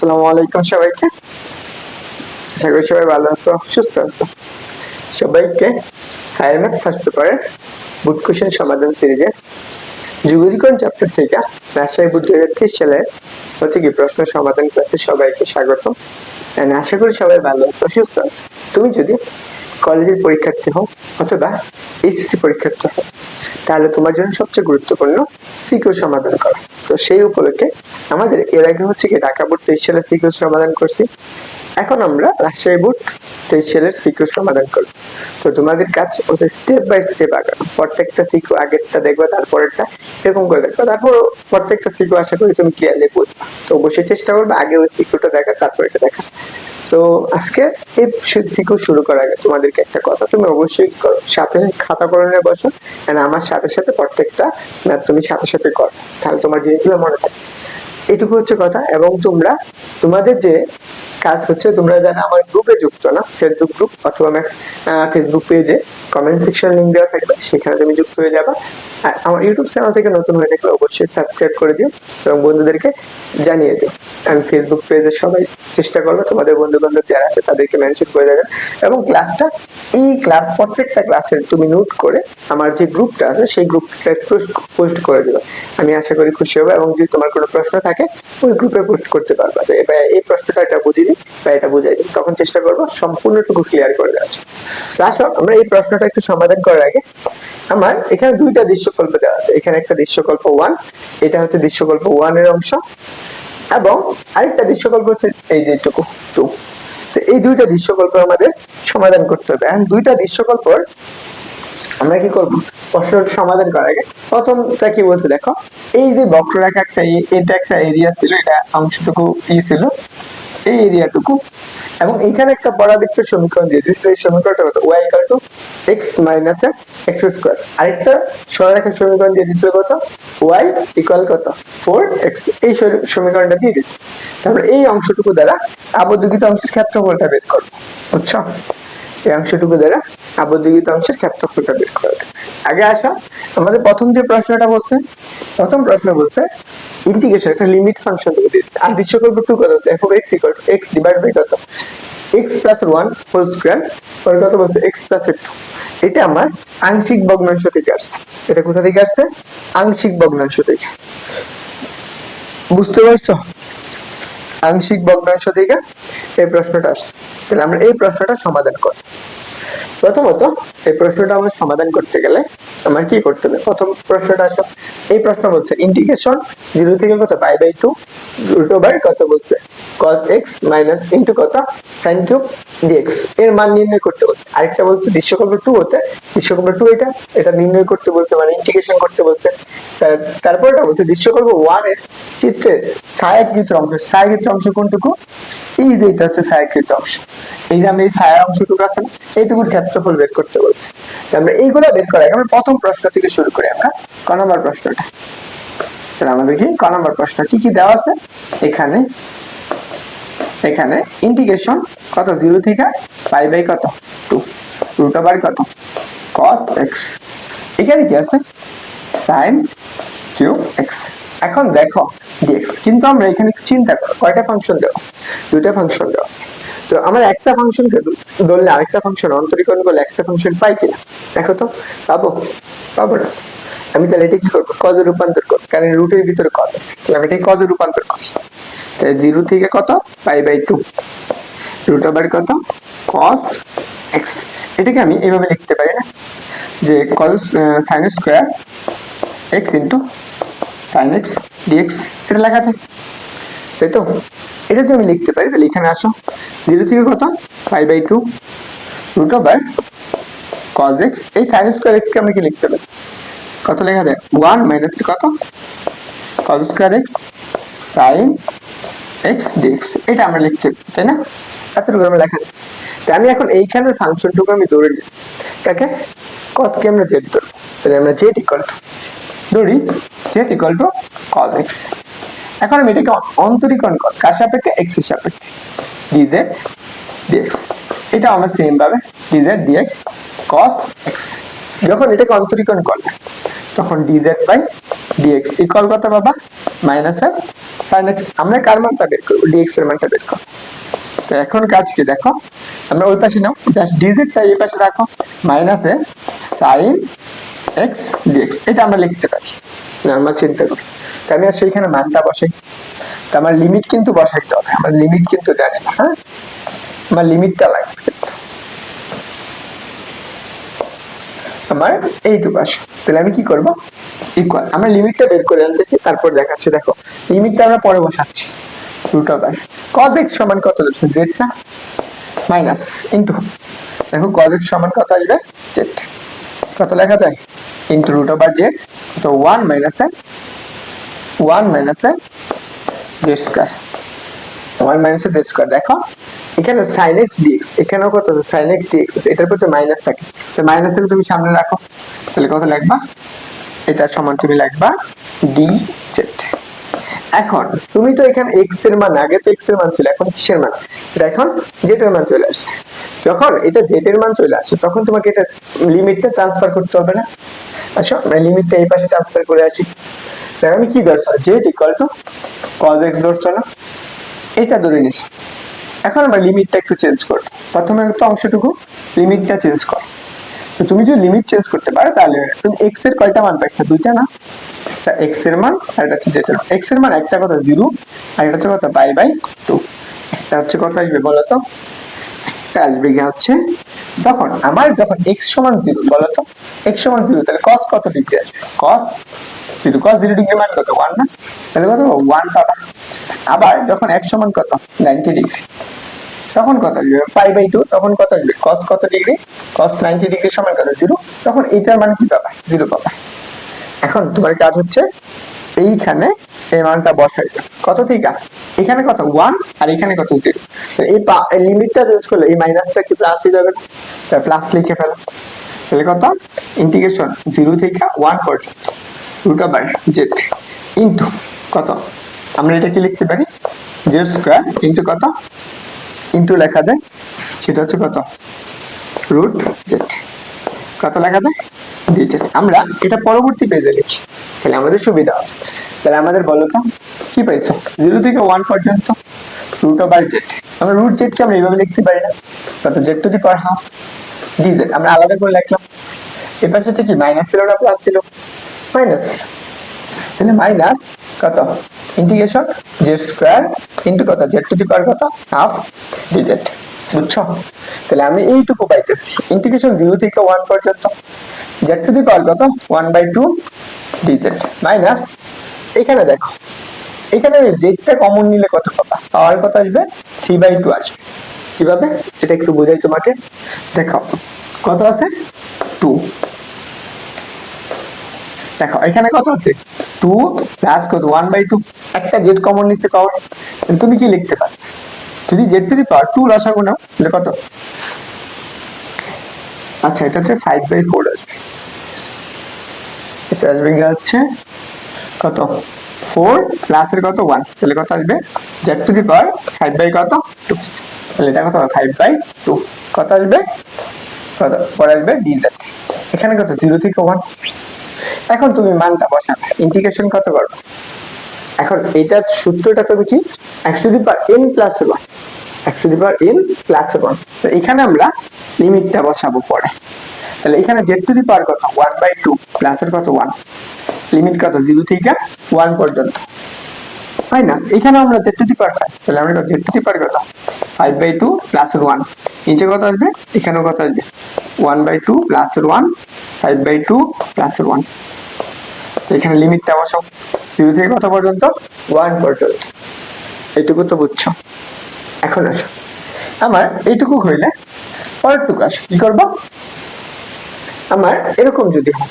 আসসালামু আলাইকুম সবাইকে। আশা করি সবাই ভালো আছো, সুস্থ আছো। সবাইকে হায়ার ম্যাথ ফার্স্ট পেপারের বুট কোশ্চেন সমাধান সিরিজে যুগজীকরণ চ্যাপ্টার থেকে রাজশাহী বুট দুই হাজার হচ্ছে কি প্রশ্ন সমাধান ক্লাসে সবাইকে স্বাগত। আশা করি সবাই ভালো আছো, সুস্থ আছো। তুমি যদি কলেজের পরীক্ষার্থী হও অথবা এইচএসসি পরীক্ষার্থী হও, তাহলে তোমার জন্য সবচেয়ে গুরুত্বপূর্ণ সিকিউর সমাধান করা। তো সেই উপলক্ষে আমাদের এর আগে হচ্ছে কি ঢাকা বোর্ড তেইশ সালের সিকিউর সমাধান করছি। এখন আমরা রাজশাহী বোর্ড তেইশ সালের সিকিউর সমাধান করব। তো তোমাদের কাজ হচ্ছে স্টেপ বাই স্টেপ আগানো প্রত্যেকটা সিকিউ আগেরটা দেখবে, তারপরেরটা এরকম করে দেখবে। তারপর প্রত্যেকটা সিকিউ আশা করি তুমি ক্লিয়ারলি বুঝবে। তো অবশ্যই চেষ্টা করবে আগে ওই সিকিউটা দেখা, তারপর এটা দেখা। তো আজকে এই থেকেও শুরু করা আগে তোমাদেরকে একটা কথা তুমি অবশ্যই করো। সাথে খাতা কলমে বসো। And আমার সাথে সাথে প্রত্যেকটা তুমি সাথে সাথে করো। তাহলে তোমার জিনিসগুলো মনে থাকে। এটুকু হচ্ছে কথা। এবং তোমরা, তোমাদের যে কাজ হচ্ছে, তোমরা যারা আমার গ্রুপে যুক্ত না ফেসবুক গ্রুপ অথবা ফেসবুক পেজে কমেন্ট সেকশন লিঙ্ক দেওয়া থাকবে, সেখানে তুমি যুক্ত হয়ে যাবা। আর আমার ইউটিউব চ্যানেল থেকে নতুন হয়ে থাকলে অবশ্যই সাবস্ক্রাইব করে দিও এবং বন্ধুদেরকে জানিয়ে দিও। আমি ফেসবুক পেজে সবাই চেষ্টা করব, তোমাদের বন্ধু বান্ধব যারা আছে তাদেরকে মেনশন করে দেবেন এবং ক্লাসটা এই ক্লাস প্রত্যেকটা ক্লাসের তুমি নোট করে আমার যে গ্রুপটা আছে, সেই গ্রুপটা পোস্ট করে দেবে। আমি আশা করি খুশি হবে এবং যদি তোমার কোনো প্রশ্ন থাকে, ওই গ্রুপে পোস্ট করতে পারবা। যে এবার এই প্রশ্নটা এটা বুঝিয়ে দিই বা এটা বুঝাই দিই। তখন চেষ্টা করব সম্পূর্ণটুকু ক্লিয়ার করে জন্য। লাস্ট আমরা এই প্রশ্নটা একটু সমাধান করার আগে, আমার এখানে দুইটা দৃশ্যকল্প দেওয়া আছে। এখানে একটা দৃশ্যকল্প ওয়ান এটা হচ্ছে দৃশ্যকল্প ওয়ানের অংশ, এবং আরেকটা দৃশ্যকল্প হচ্ছে এই যেটুকু টু তো এই দুইটা দৃশ্যকল্প আমাদের সমাধান করতে হবে। এখন দুইটা আমরা কি করব? সমাধান আগে, প্রথমটা কি বলতে দেখো, এই যে বক্ররেখা একটা এটা একটা এরিয়া ছিল, এটা অংশটুকু ই ছিল। এই এরিয়াটুকু। এবং এখানে একটা সমীকরণ দিয়ে দিচ্ছে এই সমীকরণটা টু মাইনাস আরেকটা সরলরেখার সমীকরণ দিয়ে দিচ্ছিল কত? ইকুয়াল কত? এই সমীকরণটা দিয়ে দিচ্ছে তারপরে এই অংশটুকু দ্বারা আবদ্ধকৃত অংশের ক্ষেত্রফলটা বের করব। বুঝছ? এই অংশটুকু দ্বারা আবদ্ধকৃত অংশের ক্ষেত্রফলটা বের করা আগে আসা, আমাদের প্রথম যে প্রশ্নটা বলছে, প্রথম প্রশ্ন বলছে ইন্টিগ্রেশন একটা লিমিট ফাংশন থেকে দিয়েছে আর দৃশ্যকল্প টু কত হচ্ছে। F X equal to X divide by কত? X plus one whole square পরে কত বলছে? এক্স প্লাস টু এটা আমার আংশিক ভগ্নাংশ থেকে আসছে। এটা কোথা থেকে আসছে? আংশিক ভগ্নাংশ থেকে। বুঝতে পারছ? আংশিক ভগ্নাংশ থেকে এই প্রশ্নটা আসছে। তাহলে আমরা এই প্রশ্নটা সমাধান করব প্রথমত এই প্রশ্নটা আমরা সমাধান করতে গেলে আমার কি করতে হবে? প্রথম প্রশ্নটা আসো। এই প্রশ্ন বলছে ইন্টিগ্রেশন জিরো থেকে কত? Pi by two root over কত বলছে? cos x মাইনাস ইন্টু কত? sin কিউব dx এর মান নির্ণয় করতে বলছে। আরেকটা বলছে, দৃশ্যকল্প টু হতে? দৃশ্যকল্প টু এটা এটা নির্ণয় করতে বলছে মানে ইন্টিগ্রেশন করতে বলছে। তার- তারপরটা বলছে, দৃশ্যকল্প ওয়ানের চিত্রে ছায়াকৃত অংশ। ছায়াকৃত অংশ কোনটুকু? এই যে এটা হচ্ছে ছায়াকৃত অংশ। এই যে আমি এই ছায়া অংশটুকু আছে না, এইটুকুর ক্ষেত্রফল বের করতে বলছে। আমরা এইগুলো বের করা আমরা প্রথম প্রশ্ন থেকে শুরু করি আমরা। ক নম্বর প্রশ্নটা। তাহলে আমাদের কি ক নম্বর প্রশ্ন কি কি দেওয়া আছে? এখানে এখানে ইন্টিগ্রেশন কত? জিরো থেকে পাই বাই কত? টু রুট ওভার কত? কস এক্স এখানে কি আছে? সাইন কিউ এক্স এখন দেখো ডিএক্স কিন্তু আমরা এখানে চিন্তা করো, কয়টা ফাংশন দেওয়া আছে? দুইটা ফাংশন দেওয়া আছে। তো আমরা একটা ফাংশনকে ধরলে আরেকটা ফাংশন অন্তরীকরণ করলে একটা ফাংশন পাই কিনা? দেখো তো, পাবো? পাবো না। আমি তাহলে এটা কি করব? কজে রূপান্তর করব? কারণ রুটের ভিতরে কজ আছে আমি এটাকে কজে রূপান্তর করি জিরো থেকে কত? Pi by two root over কত? কস এক্স এটাকে আমি এভাবে লিখতে পারি না? যে cos sine square X into sine X d x এটা লেখা আছে। তাই তো? এটা তো আমি লিখতে পারি। তাহলে এখানে আসো। জিরো থেকে কত? Five by two root over cos X এই সাইন স্কোয়ার কে আমি কি লিখতে পারি? কত লেখা যায় ওয়ান মাইনাস কত? Cos square X sine X d x এটা আমরা লিখতে তাই না? এতটুকু আমরা লেখা। তাই আমি এখন এইখানের ফাংশনটুকু আমি ধরে নিই কাকে? কসকে আমরা জেড ধরবো। তাহলে আমরা জেড ইকুয়াল টু ধরি Z equal to cos X এখন আমি এটাকে অন্তরীকরণ কর, কার সাপেক্ষে? এক্সের সাপেক্ষে। ডিজেড ডিএক্স এটা আমরা সেম ভাবে ডিজেড ডিএক্স কস এক্স যখন এটাকে অন্তরীকরণ করবে, তখন ডিজেড বাই ডিএক্স ইকুয়াল কত বাবা মাইনাস এর সাইন এক্স আমরা কার মানটা বের করব? ডিএক্স এর মানটা বের করব। তো এখন কাজ কি দেখো? আমরা ওই পাশে নাও। জাস্ট ডিজিটটা এই পাশে রাখো। মাইনাসে সাইন এক্স ডিএক্স এটা আমরা লিখতে পারি। নর্মাল চিন্তা করি। তো আমি আর সেইখানে মানটা বসাই। তো আমার লিমিট কিন্তু বসাইতে হবে। আমার লিমিট কিন্তু জানি না হ্যাঁ? আমার লিমিটটা লাগবে কিন্তু আমার এইটুকু আসে। তাহলে আমি কি করব? ইকুয়াল আমরা লিমিটটা বের করে আনতেছি, তারপর দেখাচ্ছি, দেখো। লিমিটটা আমরা পরে বসাচ্ছি। রুট ওভার কজ এক্স সমান কত দিচ্ছে জেড না? মাইনাস ইন্টু দেখো কজ এক্স সমান কত আসবে? জেড কত লেখা যায়? ইন্টু রুট অফ আর জেড তো ওয়ান মাইনাস মাইনাসে ওয়ান মাইনাসে জেড স্কোয়ার ওয়ান মাইনাসে জেড স্কোয়ার দেখো এখানে সাইন এক্স ডিএক্স এখানেও কত সাইন এক্স ডিএক্স এটার পর তো মাইনাস থাকে। তো মাইনাস থেকে তুমি সামনে রাখো। তাহলে কত লিখবা এটা সমান তুমি লিখবা ডি জেড এখন, তুমি তো এখানে এক্সের মান, আগে তো এক্সের মান ছিল, এখন কিসের মান? এটা এখন জেড এর মান চলে আসছে। যখন এটা জেড এর মান চলে আসছে, তখন তোমাকে এটা লিমিটটা ট্রান্সফার করতে হবে না? আচ্ছা লিমিটটা এই পাশে ট্রান্সফার করে আসি। দেখো আমি কি ধরছো? Z equal to cos X ধরছো না? এটা ধরে নিছি এখন আমরা লিমিটটা একটু চেঞ্জ করব। প্রথমে একটা অংশটুকু লিমিটটা চেঞ্জ কর। তো তুমি যদি লিমিট চেঞ্জ করতে পারো, তাহলে তুমি এক্সের কয়টা মান পাইছো? দুইটা না? তা এক্সের মান আর এটা হচ্ছে যেটা। এক্সের মান একটা কথা জিরো আর এটা হচ্ছে কথা বাই বাই টু এটা হচ্ছে কথা আসবে, বলো তো? একটা আসবে হচ্ছে তখন আমার যখন এক্স সমান জিরো বলো এক্স সমান জিরো তাহলে কস কত ডিগ্রি আসবে? Cos zero cos zero degree মান কত? ওয়ান না? তাহলে কত? ওয়ান পাবা। আবার যখন এক সমান কত? Ninety degree. তখন কত আসবে? পাই বাই টু তখন কত আসবে? কস কত ডিগ্রি? কস নাইনটি ডিগ্রি সমান কত? জিরো তখন এইটার মান কি পাবা? জিরো পাবা। এখন তোমার কাজ হচ্ছে, এইখানে এই মানটা বসাই। কত থেকে? এখানে কত? ওয়ান আর এখানে কত? জিরো এই লিমিটটা চেঞ্জ করলে এই মাইনাসটা কি প্লাস হয়ে যাবে। প্লাস লিখে ফেলো। তাহলে কত? ইন্টিগ্রেশন জিরো থেকে ওয়ান পর্যন্ত। রুট ওভার জেড ইন্টু কত? আমরা এটা কি লিখতে পারি? জেড স্কোয়ার ইন্টু কত? ইন্টু লেখা যায়। সেটা হচ্ছে কত? রুট জেড কত লেখা যায়? ডিজেড আমরা এটা পরবর্তী পেজে লিখি। তাহলে আমাদের সুবিধা হবে। তাহলে আমাদের বলো তো? কি পাইছো? জিরো থেকে ওয়ান পর্যন্ত রুট ওভার জেড আমরা রুট জেডকে আমরা এইভাবে লিখতে পারি না। কত Z to the power half d z আমরা আলাদা করে লিখলাম। এ পাশে কি মাইনাস ছিল না প্লাস ছিল মাইনাস তাহলে মাইনাস কত? ইন্টিগ্রেশন জেড স্কোয়ার ইন্টু কত? জেড টু দি পাওয়ার কত? হাফ ডিজেড বুঝছ? তাহলে আমি এইটুকু পাইতেছি। ইন্টিগ্রেশন জিরো থেকে ওয়ান পর্যন্ত। জেড টু দি পাওয়ার কত? One by two d z minus এখানে দেখো। এখানে জেডটা কমন নিলে কত পাবা? পাওয়ার কত আসবে? থ্রি বাই টু আসবে। কীভাবে? এটা একটু বোঝাই তোমাকে। দেখো, কত আছে? টু দেখো, এখানে কত আছে? টু প্লাস কত ওয়ান বাই টু একটা জেড কমন নিচ্ছে পাওয়ার তুমি কি লিখতে পারো? যদি জেড টু পাওয়ার টু লসাগু নাও, তাহলে কত? আচ্ছা এটা হচ্ছে ফাইভ বাই ফোর আসবে। এটা আসবে হচ্ছে কত? ফোর প্লাসের কত? ওয়ান তাহলে কত আসবে? Z to the power five by কত? টু তাহলে এটা কত? ফাইভ বাই টু কত আসবে? কত? পরে আসবে? ডি জেড এখানে কত? জিরো থেকে ওয়ান এখন তুমি মানটা বসাবে ইন্টিগ্রেশন কত করবে এখন এটার সূত্রটা তবে কি? একশো the power N plus one একশো the power N plus one তো এখানে আমরা লিমিটটা বসাবো পরে। তাহলে এখানে জেড টু দি পাওয়ার কত? ওয়ান বাই টু প্লাসের কত? ওয়ান লিমিট কত? জিরো থেকে ওয়ান পর্যন্ত। মাইনাস এখানে আমরা Z to the power five তাহলে আমরা জেড টু দি পাওয়ার কত? ফাইভ বাই টু প্লাসের ওয়ান নিচে কত আসবে? এখানেও কত আসবে? ওয়ান বাই টু প্লাসের ওয়ান ফাইভ বাই টু প্লাসের ওয়ান এখানে লিমিটটা বসাও জিরো থেকে কত পর্যন্ত? ওয়ান পর্যন্ত। এইটুকু তো বুঝছ। এখন আসো। আমার এইটুকু হইলে পরেরটুকু আসো। কি করব? আমার এরকম যদি হয়।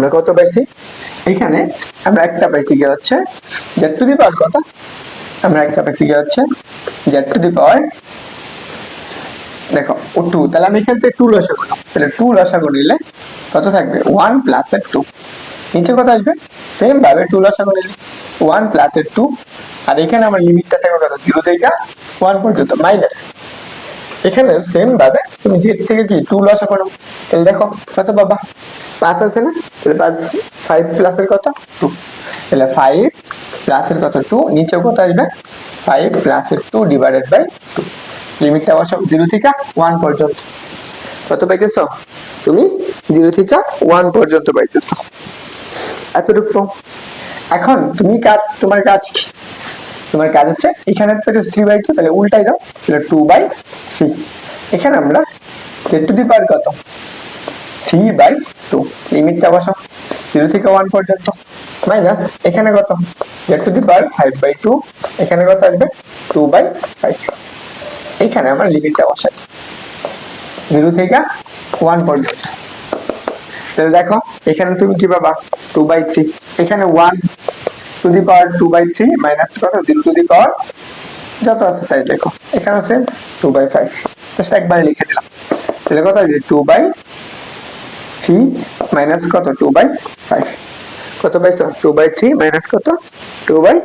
আমরা কত পাইছি? এখানে আমরা একটা পাইছি গিয়ে হচ্ছে জেড টু দি পাওয়ার কত? আমরা একটা পাইছি গিয়ে হচ্ছে জেড টু দি পাওয়ার দেখো, ও টু তাহলে আমি এখান থেকে টু লসাগু নাও। তাহলে টু লসাগু নিলে কত থাকবে? ওয়ান প্লাস এর টু নিচে কত আসবে? সেম ভাবে টু লসাগু নিলে ওয়ান প্লাস এর টু আর এখানে আমার লিমিটটা থাকবে কত? জিরো থেকে ওয়ান পর্যন্ত মাইনাস এখানে সেম ভাবে তুমি জেড থেকে কি টু লসা করো তাহলে দেখো, কত বাবা পাঁচ আছে না? তাহলে পাঁচ ফাইভ প্লাসের কত? টু তাহলে ফাইভ প্লাসের কত? টু নিচে কত আসবে? ফাইভ প্লাসের টু ডিভাইডেড বাই টু লিমিটটা বসাও জিরো থেকে ওয়ান পর্যন্ত। কত পাইতেছ? তুমি জিরো থেকে ওয়ান পর্যন্ত পাইতেছ। এতটুকু। এখন তুমি কাজ, তোমার কাজ কি? তোমার কাজ হচ্ছে এখানে থ্রি বাই টু তাহলে উল্টাই দাও, তাহলে টু বাই থ্রি এখানে আমরা জেড টু দি পাওয়ার কত? থ্রি বাই টু লিমিটটা বসাও। জিরো থেকে ওয়ান পর্যন্ত। মাইনাস এখানে কত? Z to the power five by two এখানে কত আসবে? টু বাই ফাইভ এখানে আমরা লিমিটটা বসাই। জিরো থেকে ওয়ান পর্যন্ত। তাহলে দেখো, এখানে তুমি কি পাবা? টু বাই থ্রি এখানে one to the power two by three minus কত? জিরো টু দি পাওয়ার যত আছে তাই দেখো। এখানে আছে টু বাই ফাইভ জাস্ট একবারে লিখে দিলাম। তাহলে কত আছে টু বাই থ্রি মাইনাস কত? টু বাই ফাইভ কত পাইছো টু বাই থ্রি মাইনাস কত? টু বাই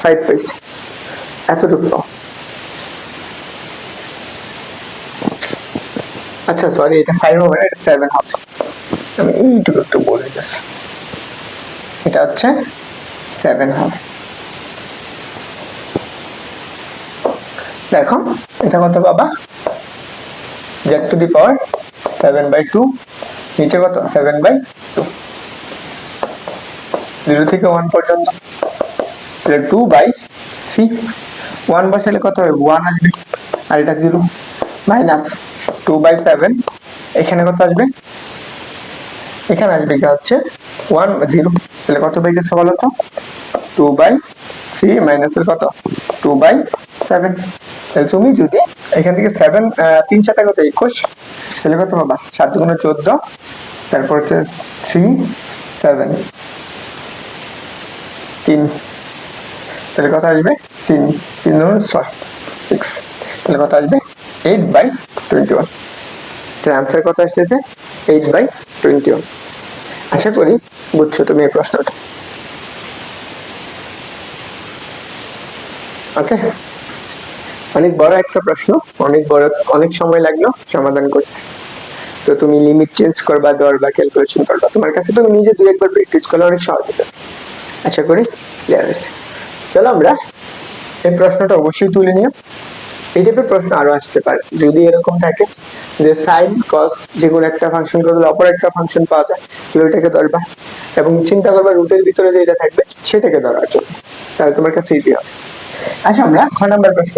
ফাইভ পাইছো এতটুকু আচ্ছা সরি এটা ফাইভ হবে না এটা সেভেন হবে। আমি এইটুকু একটু বলে দিচ্ছি। এটা হচ্ছে সেভেন হবে। দেখো, এটা কত বাবা Z to the power seven by two নিচে কত? সেভেন বাই টু জিরো থেকে ওয়ান পর্যন্ত। টু বাই থ্রি ওয়ান বসালে কত হবে? ওয়ান আসবে। আর এটা zero minus two by seven এখানে কত আসবে? এখানে আসবে কি হচ্ছে? ওয়ান জিরো তাহলে কত বাই গেছে বলো তো? টু বাই থ্রি মাইনাসের কত? টু বাই সেভেন তাহলে তুমি যদি এখান থেকে সেভেন তিন সাথে কত একুশ তাহলে কত বাবা? সাত গুণ চোদ্দ, তারপর হচ্ছে থ্রি সেভেন তিন। তাহলে কত আসবে? তিন। তিন ধরুন ছয় সিক্স তাহলে কত আসবে? এইট বাই টোয়েন্টি ওয়ান তাহলে আনসার কত আসতেছে এইট বাই টোয়েন্টি ওয়ান আশা করি বুঝছ তুমি এই প্রশ্নটা। ওকে অনেক বড় একটা প্রশ্ন, অনেক বড়, অনেক সময় লাগল সমাধান করতে। তো তুমি লিমিট চেঞ্জ করবা, দর বা ক্যালকুলেশন করবা। তোমার কাছে তুমি নিজে দুই একবার প্র্যাকটিস করলে অনেক সহজ হবে আশা করি ক্লিয়ার আছে চলো আমরা এই প্রশ্নটা অবশ্যই তুলে নিও এই টাইপের প্রশ্ন আরও আসতে পারে। যদি এরকম থাকে যে সাইন কস যে কোনো একটা ফাংশন করলে অপর একটা ফাংশন পাওয়া যায়, তাহলে ওইটাকে ধরবা। এবং চিন্তা করবা রুটের ভিতরে যেটা থাকবে, সেটাকে ধরার জন্য। তাহলে তোমার কাছে ইজি হবে। আচ্ছা আমরা খ নাম্বার প্রশ্ন